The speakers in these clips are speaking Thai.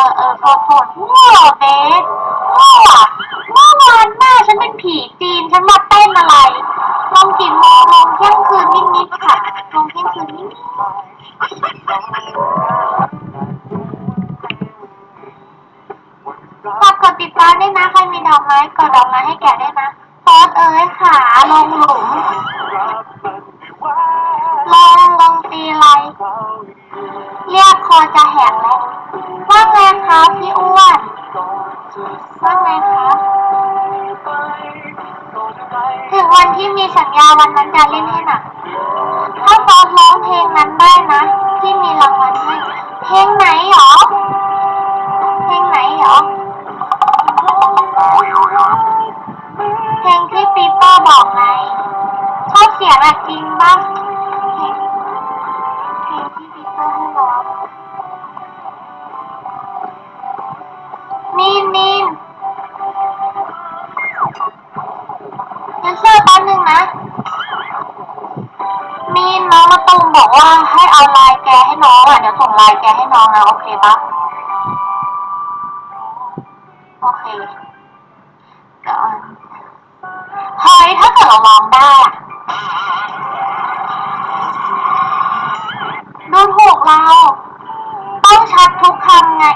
ออเออโทษโทษมั่วเบสมั่วเมื่อวานหน้าฉันเป็นผีจีนฉันมาเต้นอะไรลงกี่โมงลงเที่ยงคืนนิดๆค่ะลงเที่ยงคืนนิดๆฝากกดติดตามด้วยนะใครมีดอกไม้กดดอกไม้ให้แกะด้นะโพสเอ้ยขาลงหลุมลงลงตีไรเรียกคอจะแหก คะพี่อ้วนว่าไงคะถึงวันที่มีสัญญาวันนั้นจะเล่นให้หนักถ้าฟอสร้องเพลงนั้นได้นะพี่มีรางวัลให้เพลงไหนหรอเพลงไหนหรอเพลงที่ปีเปอร์บอกไงชอบเสียงอะจริงปะ น้องนะโอเคปะโอเคเดี๋ยวอะเฮ้ยถ้าเกิดเราร้องได้อะดูถูกเราต้องชัดทุกคำไง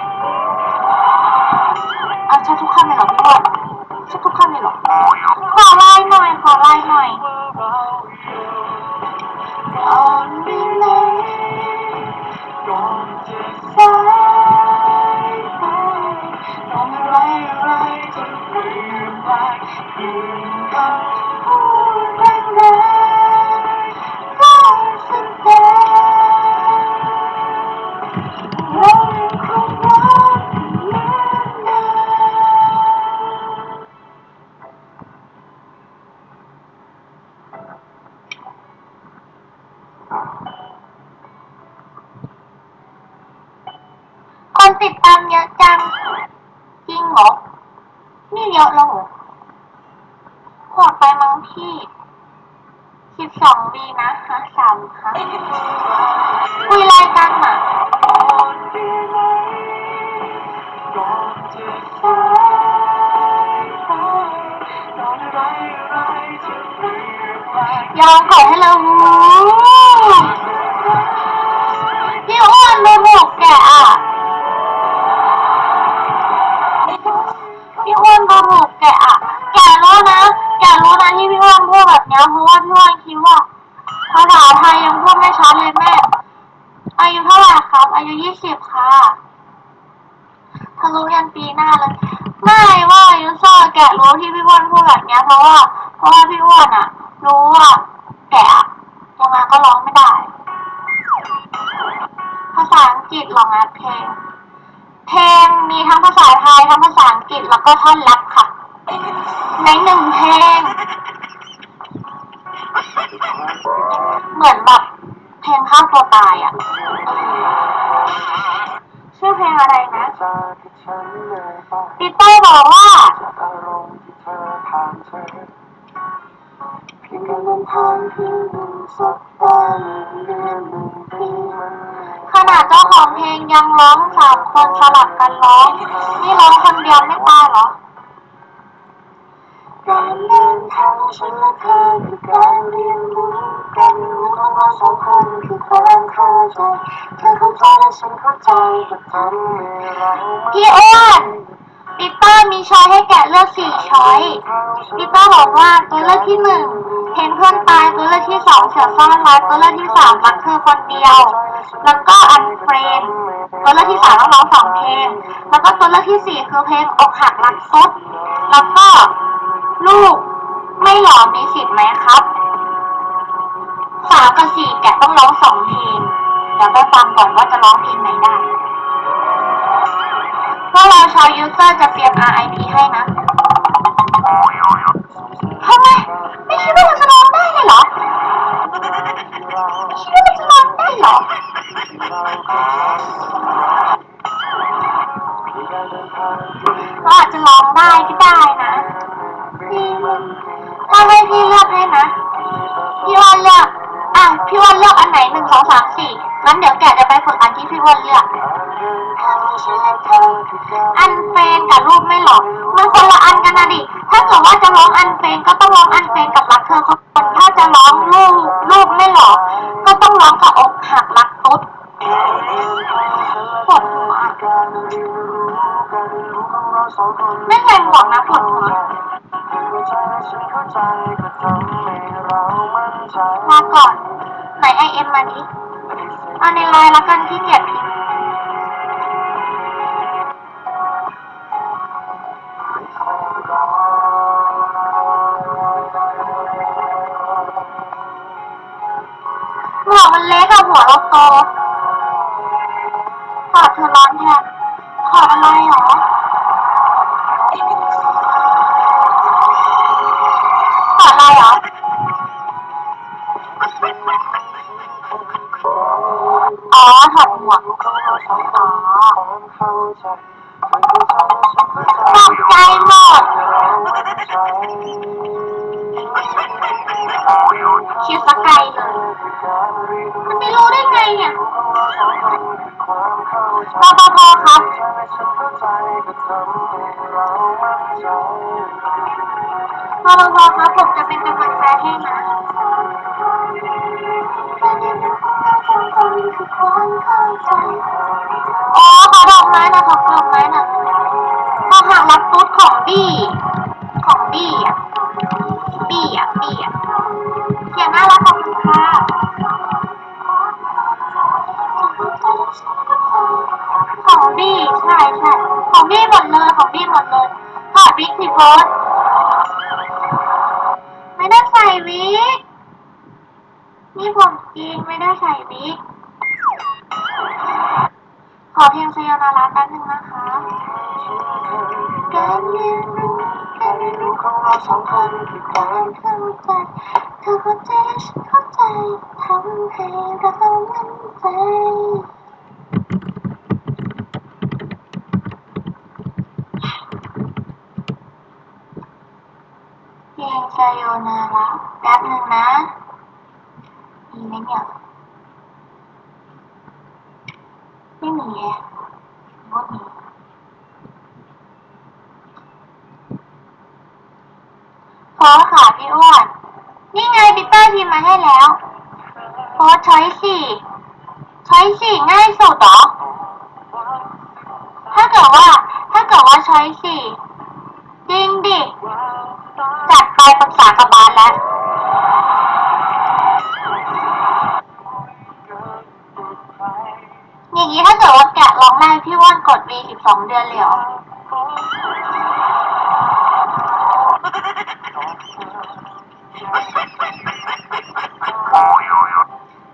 เอาชัดทุกคำเลยเหรอพี่บอลชัดทุกคำเลยเหรอขอไลน์หน่อย ขอไลน์หน่อย ไปมั้งพี่สิบสองวีนะฮะสามค่ะคุยอะไรกันอะยอมก่อนให้เราหูพี่อ้วนดูหมวกแกะอะพี่อ้วนดูถูกแกอะ ที่พี่อ้วนพูดแบบนี้เพราะว่าพี่อ้วนคิดว่าภาษาไทยยังพูดไม่ชัดเลยแม่ อายุเท่าไหร่ครับ อายุยี่สิบค่ะทะลุยันปีหน้าเลยไม่ว่าอายุซ่าแกรู้ที่พี่อ้วนพูดแบบนี้เพราะว่า เพราะว่าพี่อ้วนอะรู้ว่าแกะยังไงก็ร้องไม่ได้ ภาษาอังกฤษหรองัดเพลงเพลงมีทั้งภาษาไทยทั้งภาษาอังกฤษแล้วก็ท่อนแรปค่ะ ในหนึ่งเพลง ตัวตายอะ ชื่อเพลงอะไรนะปีเตอร์บอกว่าขนาดเจ้าของเพลงยังร้องสามคนสลับกันร้อง นี่ร้องคนเดียวไม่ ใจเธอเข้าใจและฉันเข้าใจก็ทำให้เราพี่อ้วนปีเตอร์มีช้อยให้แกะเลือกสี่ช้อยปีเตอร์บอกว่าตัวเลือกที่หนึ่งเห็นเพื่อนตายตัวเลือกที่สองเสือซ่อนรักตัวเลือกที่สามรักเธอคนเดียว แล้วก็อันเฟรนตัวเลือกที่สามต้องร้องสองเพลง แล้วก็ตัวเลือกที่สี่คือเพลงอกหักรักซดแล้วก็ลูกไม่หล่อมีสิทธิ์ไหมครับสามกับสี่แกะต้องร้องสองเพลง เดี๋ยวไปฟังก่อนว่าจะร้องเพลงไหนได้ พวกเราชาวยูเซอร์จะเตรียม RIP ให้นะทำไมไม่คิดว่าเราจะร้องได้เลยเหรอไม่คิดว่าเราจะร้องได้เหรอเราอาจจะร้องได้ก็ได้ อันไหนหนึ่งอันที่พี่วันเลือก อันเฟนกับรูปไม่หลอกมันคนละอันกันนะดิ ถ้าเกิดว่าจะร้องอันเฟนก็ต้องร้องอันเฟนกับรักเธอคนถ้าจะร้องรูปรูปไม่หลอก ก็ต้องร้องกับอกหักรักตุ๊ดปวดหัวไม่เคยห่วนะปวดหัวลาก่อนไหนไอเอ็มมาดิ เอาในไลน์ละกันที่เกียจพิมพ์หัวมันเล็กอะหัวเราโต ตกใจหมด คิดสกไกลเลยมันไม่รู้ได้ไงเนี่ยรปภครับรปภครับ ผมจะเป็นกำลังใจให้นะ อ๋อขอดอกไม้นะขอดอกไม้นะขอหารักตุ๊ดของบี้ของบี้อะบี้อะบี้อะเขียนน่ารักขอบคุณค่ะของบี้ใช่ใช่ของบี้หมดเลยของบี้หมดเลยถอดวิกสิโพสไม่ได้ใส่วิกนี่ผมจริงไม่ได้ใส่ เราสองคนคือความเข้าใจเธอเข้าใจฉันเข้าใจทำให้เรามั่นใจเพลงไซโยนาราแป๊บนึงนะ มีไหมเนี่ย ไม่มีแฮะว่ามีโพสต์ค่ะพี่อ้วน นี่ไงปีเตอร์พิมพ์มาให้แล้ว โพสต์ช้อยสี่ช้อยสี่ง่ายสุดเหรอ ถ้าเกิดว่า ถ้าเกิดว่าช้อยสี่จริงดิ จัดไปปรึกษากับบาสแล้ว อย่าง นี้ถ้าเกิดว่าแกะร้องได้พี่ว่านกด V สิบสองเดือนเลยเหรอ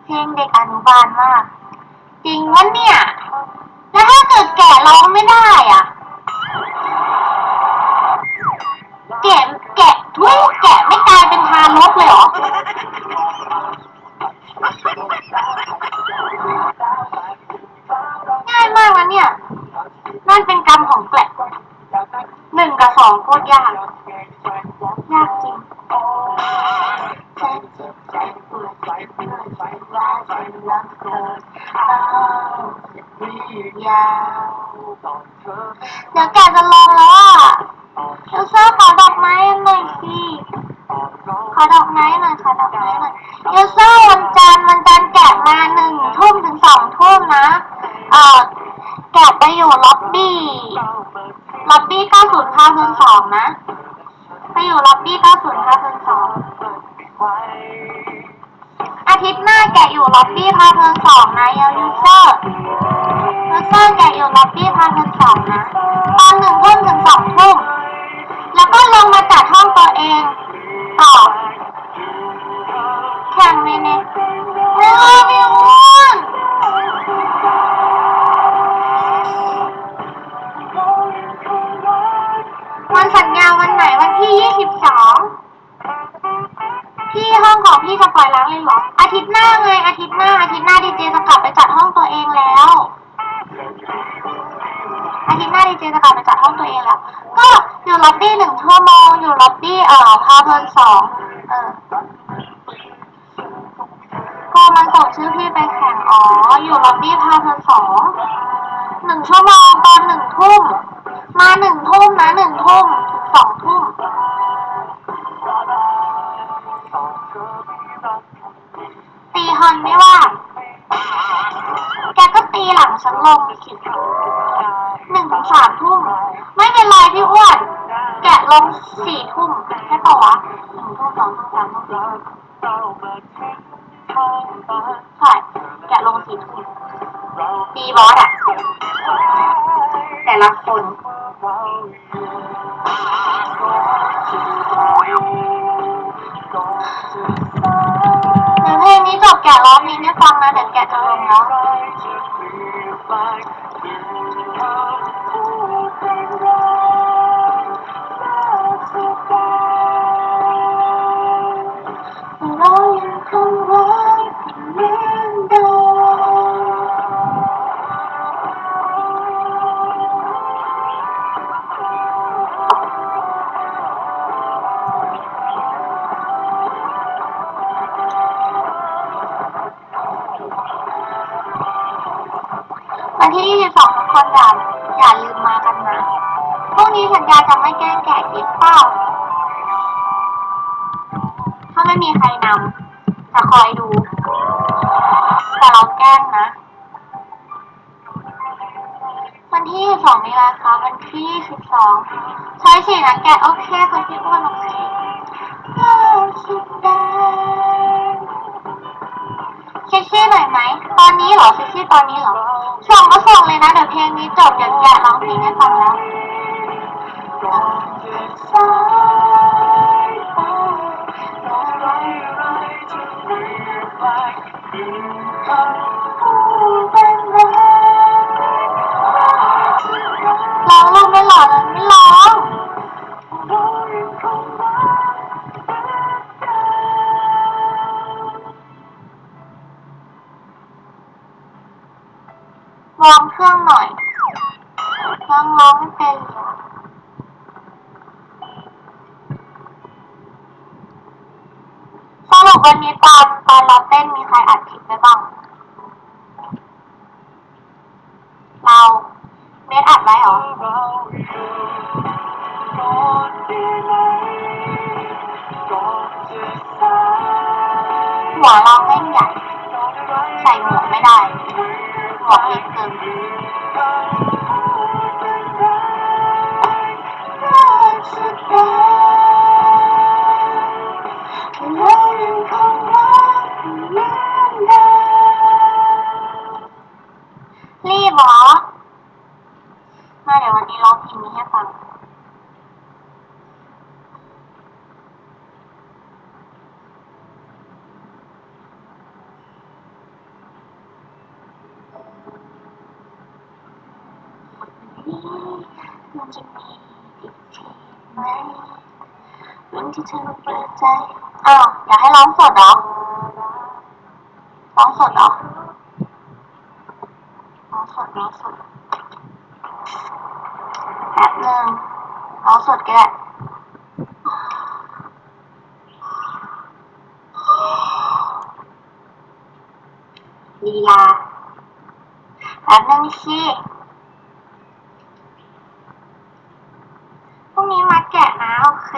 เพลงเด็กอนุบาลมาก จริงวะเนี่ย กเธอเอายาวเดี๋ยวแกจะลงแล้วอะเอลซ่าขอดอกไม้หน่อยสิขอดอกไม้หน่อยขอดอกไม้หน่อยเอลซ่าวันจันทร์วันจันทร์แกะมาหนึ่งทุ่มถึงสองทุ่มนะเอ่อแกะไปอยู่ล็อบบี้ล็อบบี้90ค่าคูณสองนะ ไปอยู่ล็อบบี้90ค่าคูณสอง อาทิตย์หน้าแกะอยู่ล็อบบี้พาเทิร์นสองนะยายูเซอร์ยูเซอร์แกะอยู่ล็อบบี้พาเทิร์นสองนะตอนหนึ่งทุ่มถึงสองทุ่มแล้วก็ลงมาจัดห้องตัวเองต่อแข่งเมเนเฮ้ยพี่อ้วนวัน ห้องของพี่จะปล่อยล้างเลยเหรอ อาทิตย์หน้าไงอาทิตย์หน้าอาทิตย์หน้าดีเจจะกลับไปจัดห้องตัวเองแล้ว อาทิตย์หน้าดีเจจะกลับไปจัดห้องตัวเองแล้ว ก็อยู่ล็อบบี้หนึ่งชั่วโมงอยู่ล็อบบี้เอ่อพาเพลินสองเออพอมันส่งชื่อพี่ไปแข่งอ๋ออยู่ล็อบบี้พาเพลินสองหนึ่งชั่วโมงตอนหนึ่งทุ่มมาหนึ่งทุ่มนะหนึ่งทุ่ม ไม่เป็นไรพี่อ้วนแกะลงสี่ทุ่มใช่ปะวะหนึ่งทุ่มสองทุ่มสามทุ่มสี่ทุ่มใช่แกะลงสี่ทุ่มตีบอสอะ แต่ละค ที่ 22 ทุกคนอย่าอย่าลืมมากันนะพรุ่งนี้สัญญาจะไม่แกล้งแกะกิฟเป้าถ้าไม่มีใครนำจะคอยดู แต่เราแกล้งนะ วันที่สองมีอะไรคะวันที่สิบสองใช่สินะแกโอเคคนที่อ้วนโอเคคิดได้เซ็กซี่หน่อยไหม ตอนนี้เหรอเซ็กซี่ตอนนี้เหรอ ส่งก็ส่งเลยนะเดี๋ยวเพลงนี้จบเดี๋ยวแกะร้องเพลงให้ฟังแล้วสายไปอะไรร้างเครื่องหน่อยยังร้องไม่เป็นเลยอะสรุปวันนี้ตอนตอนเราเต้นมีใครอัดคลิปไปบ้าง เราเบสอัดไว้เหรอหัวเราแม่งใหญ่ ใส่หมวกไม่ได้หมวกเล็กเกินรี ที่เธอเปิดใจอ้าวอยากให้ร้องสดเหรอ ร้องสดเหรอ ร้องสดร้องสดแป๊บหนึ่งร้องสดก็ได้ลีลาแป๊บหนึ่งสิ พรุ่งนี้มาแกะนะโอเค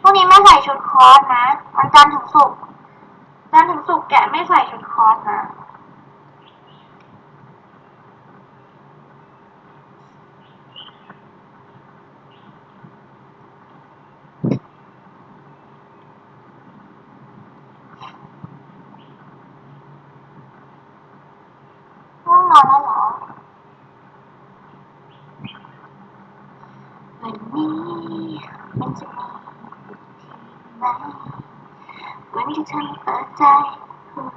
พรุ่งนี้ไม่ใส่ชุด คอสนะวันจันทร์ถึงศุกร์จันทร์ถึงศุกร์แกะไม่ใส่ชุดคอสนะง่วงนอนแล้วเหรอวันนี้มันจะมี วันที่เธอเปิดใจพูด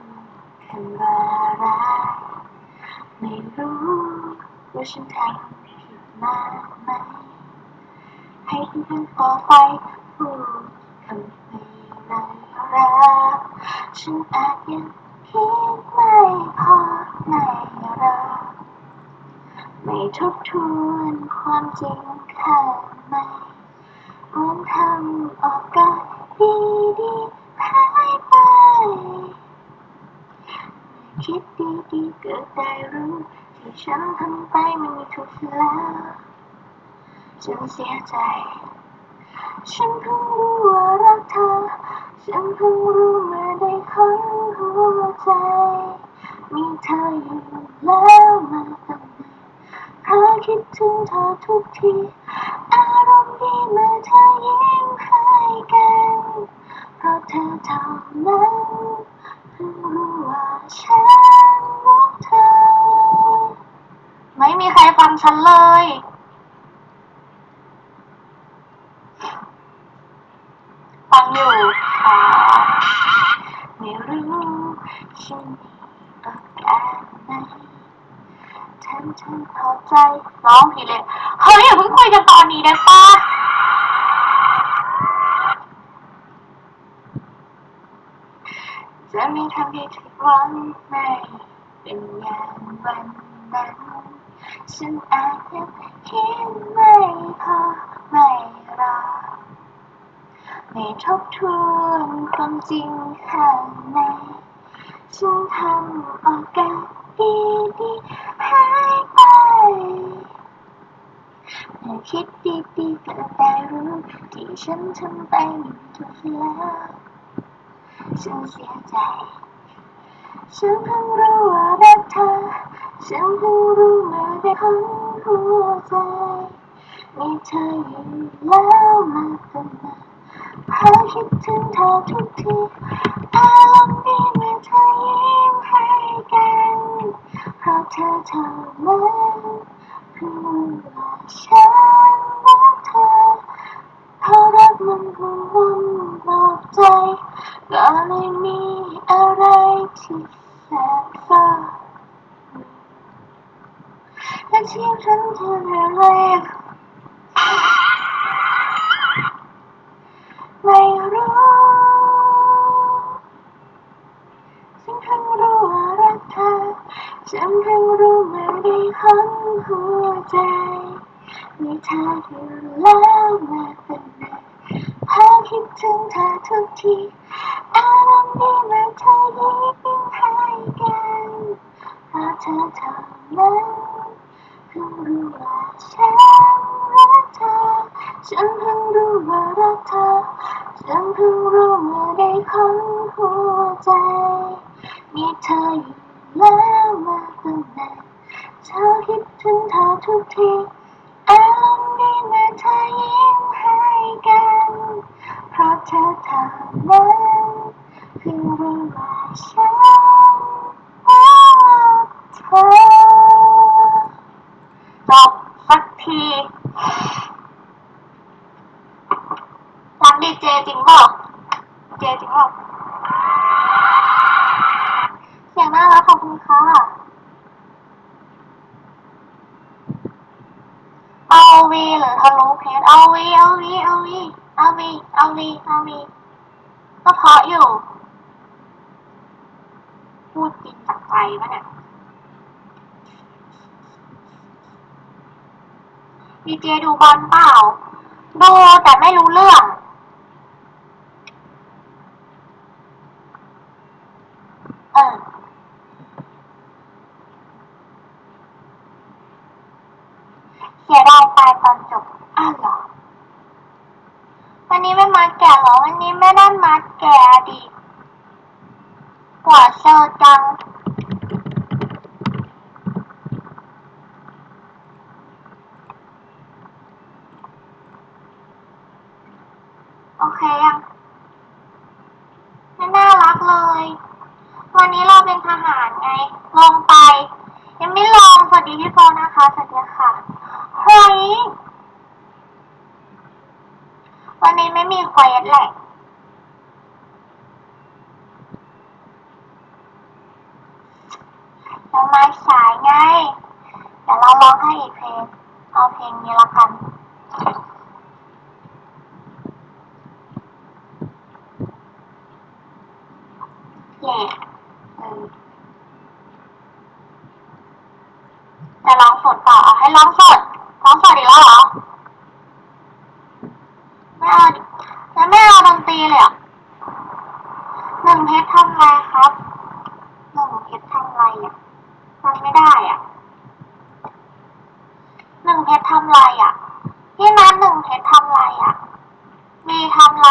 คำว่ารักไม่รู้ว่าฉันทำผิดมากไหมให้เพื่อนๆต่อไปพูดคำไม่เลยรักฉันอาจยังคิดไม่พอในรักไม่ทบทวนความจริงข้างในเหมือนทำออกกา ดีดีๆหายไปคิดดีดีๆก็ได้รู้ที่ฉันทำไปมันไม่ถูกแล้วฉันเสียใจ ฉันเพิ่งรู้ว่ารักเธอ ฉันเพิ่งรู้เมื่อได้ค้นหัวใจ มีเธออยู่แล้วมาตั้งนานเพราคิดถึงเธอทุกที อารมณ์ดีเมื่อเธอยิ้มให้ กัน เพราะเธอเท่านั้นเพิ่งรู้ว่าฉันรักเธอ ไม่มีใครฟังฉันเลย ฟังอยู่ค่ะไม่รู้ฉันมีโอกาสไหมฉันฉันพอใจร้องผิดเลย เฮ้ยอย่าเพิ่งคุยกันตอนนี้ได้ปะ จะมีทางที่ทุกวันไม่เป็นอย่างวันนั้นฉันอาจยังคิดไม่พอไม่รอไม่ทบทวนความจริงข้างในฉันทำโอกาสดีๆหายไปเมื่อคิดดีๆก็ได้รู้ที่ฉันทำไปถูกแล้ว ฉันเสียใจ ฉันเพิ่งรู้ว่ารักเธอ ฉันเพิ่งรู้มื่อได้ค้นหัวใจ มีเธออยู่แล้วมาตั้งนานพราคิดถึงเธอทุกทีอารมณ์ดีเมื่อเธอยิ้มให้กัน เพราะเธอเท่านั้นเพิ่งรู้ว่าฉัน ที่แสบซ่าและเชียงฉันเธอะไรไม่รู้ฉันเพิ่งรู้ว่ารักเธอฉันเพิ่งรู้มื่อได้ค้นหัวใจมีเธออยู่แล้วมาตั้งนานพอคิดถึงเธอทุกทีอารมณ์ดีมื่อเธอยิ้ม ธอเท่านั้นเพิ่งรู้ว่าฉันรักเธอ ฉันเพิ่งรู้ว่ารักเธอ ฉันเพิ่งรู้เมื่อได้ค้นหัวใจ มีเธออยู่แล้วมาตั้งนานเธอคิดถึงเธอทุกที เอาวีหรือทะลุเพชรเอาวีเอาวีเอาวีเอาวีเอาวีเอาวีก็เพราะอยู่ พูดจริงจากใจปะเนี่ยดีเจดูบอลเปล่า ดูแต่ไม่รู้เรื่อง เออ เสียดายตายตอนจบอ้าวเหรอ วันนี้ไม่มาแก่หรอ วันนี้ไม่ได้มาแก่ดิกว่าเซอร์จัง โอเคยังไม่น่ารักเลย วันนี้เราเป็นทหารไง ลงไป ยังไม่ลงสวัสดีพี่โฟนะคะ สวัสดีค่ะเฮ้ย วันนี้ไม่มีเควสแหละเรามาสายไงเดี๋ยวเราร้องให้อีกเพลงเอาเพลงนี้ละกัน แย่เออจะร้องสดต่อเอาให้ร้องสด ร้องสดอีกแล้วเหรอ ไม่เอาดิแล้ว ไม่เอาดนตรีเลยเหรอะหนึ่งเพชรทำไรครับหนึ่งเพชรทำไรอะทำไม่ได้อะำไรอะ พี่นัทหนึ่งเพชรทำไรอะ มีทำไร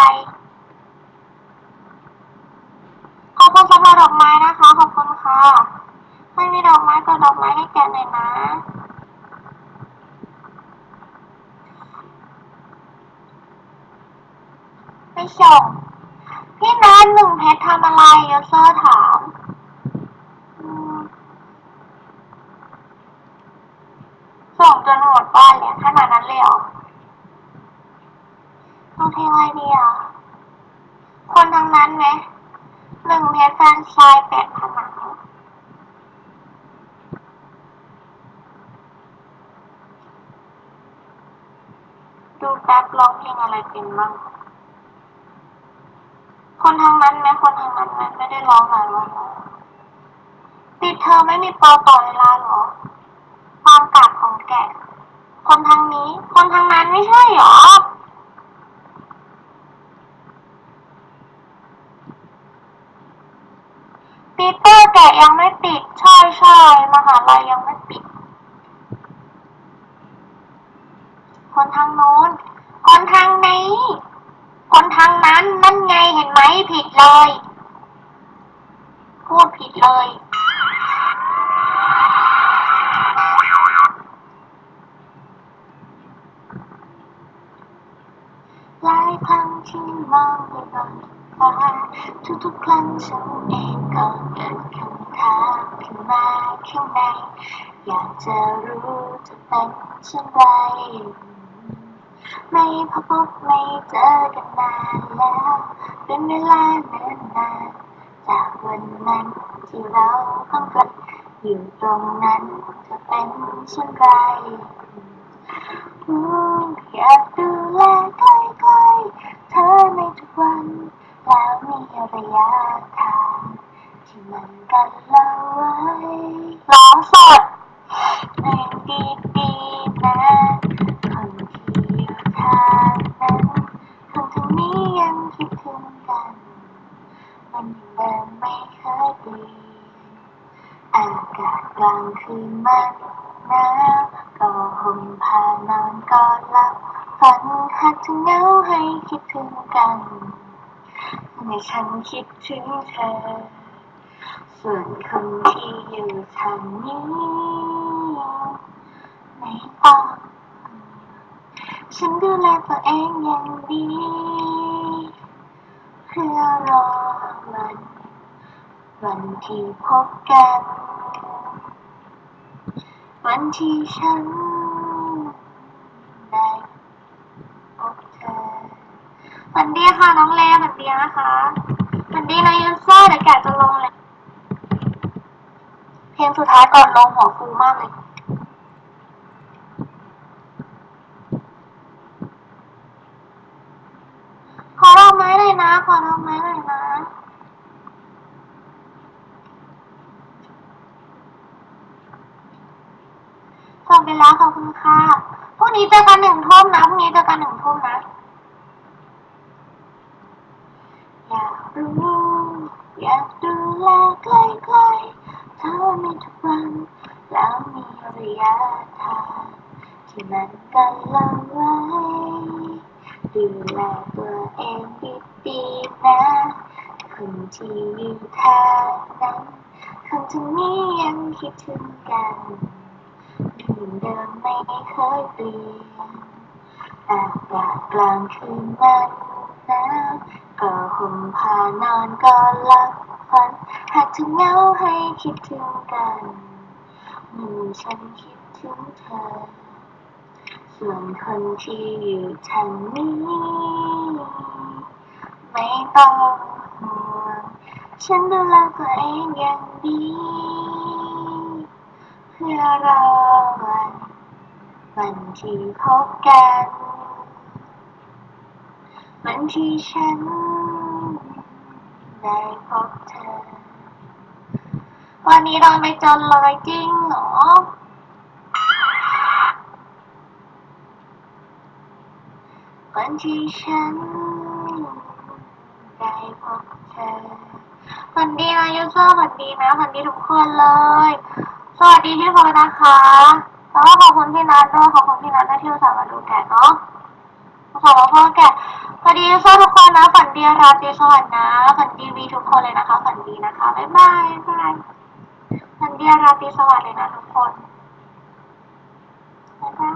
ขอบคุณสำหรับดอกไม้นะคะ ขอบคุณค่ะ ไม่มีดอกไม้ก็ดอกไม้ให้แกหน่อยนะ ไม่ส่ง พี่นัทหนึ่งเพชรทำอะไรยูเซอร์ถามอืมส่งจนหมดบ้านเลยขนาดนั้นเลยเหรอ เอาเพลงอะไรดีอะ คนทางนั้นไหมหนึ่งเพชรแฟนชายแปะผนังดูแป๊บร้องเพลงอะไรเป็นบ้างคนทางนั้นไหมคนทางนั้นไหมไม่ได้ร้องหลายวันแล้วปิดเทอไม่มีปอต่อเวลาหรอ ความกาดของแกะคนทางนี้ คนทางนั้นไม่ใช่หรอ ปีเตอร์แกะยังไม่ปิด ใช่ใช่มหาลัยยังไม่ปิด คนทางโน้น คนทางนี้ คนทางนั้นนั่นไงเห็นไหมผิดเลย พูดผิดเลย หลายครั้งที่มองไปบน ฟ้าทุกๆครั้งฉันเองก็เกิดคำถามขึ้นมาข้างใน อยากจะรู้จะเป็นเช่นไร ไม่พบพบไม่เจอกันนานแล้ว เป็นเวลาเนิ่นนานจากวันนั้นที่เราเพิ่งกลับอยู่ตรงนั้นจะเป็นเช่นไรอืมอยากดูแลใกล้ๆเธอในทุกวัน แล้วมีระยะทางที่มันกันเราไว้ร้องสด ฉันคิดถึงเธอ ส่วนคนที่อยู่ทางนี้ไม่ต้องฉันดูแลตัวเองอย่างดี เพื่อรอวัน วันที่พบกัน วันที่ฉันได้พบเธอ วันดีค่ะน้องเลวันดีนะคะสวันดีนะยูเซอร์เดี๋ยวแกจะลงเลยเพลงสุดท้ายก่อนลงหัวฟูมากเลยขอดอกไม้หน่อยนะขอดอกไม้หน่อยนะจบไปแล้วขอบคุณค่ะพรุ่งนี้เจอกันหนึ่งทุ่มนะพรุ่งนี้เจอกันหนึ่งทุ่มนะ อยากรู้อยากดูแลใกล้ๆเธอในทุกวัน แล้วมีระยะทางที่มันกันเราไว้ดูแลตัวเองดีๆนะคนที่อยู่ทางนั้นคนที่นี้ยังคิดถึงกันเหมือนเดิมไม่เคยเปลี่ยนอากาศกลางคืนมันหนาว ก็ห่มผ้านอนก็หลับฝัน หากจะเหงาให้คิดถึงกันเมื่ฉันคิดถึงเธอ ส่วนคนที่อยู่ทางนี้ ไม่ต้องห่วงฉันดูแลตัวเองอย่างดี เพื่อรอวันวันที่พบกัน วันที่ฉันได้พบเธอ วันนี้เราไปจนเลยจริงเหรอวันที่ฉันได้พบเธอวันดีนะยูเซอร์วันดีนะวันดีทุกคนเลย สวัสดีพี่พลอนะคะแล้วก็ขอบคุณพี่นัทด้วยขอบคุณพี่นัทที่อุตส่าห์มาดูแกะเนาะ ขอะมาพบกับสวัสดีทุกคนนะฝันดีรับดีสวัสดีนะฝันดีวีทุกคนเลยนะคะฝันดีนะคะบ๊ายบายบายฝันดีรับดีสวัสดีเลยนะทุกคนบ๊ายบาย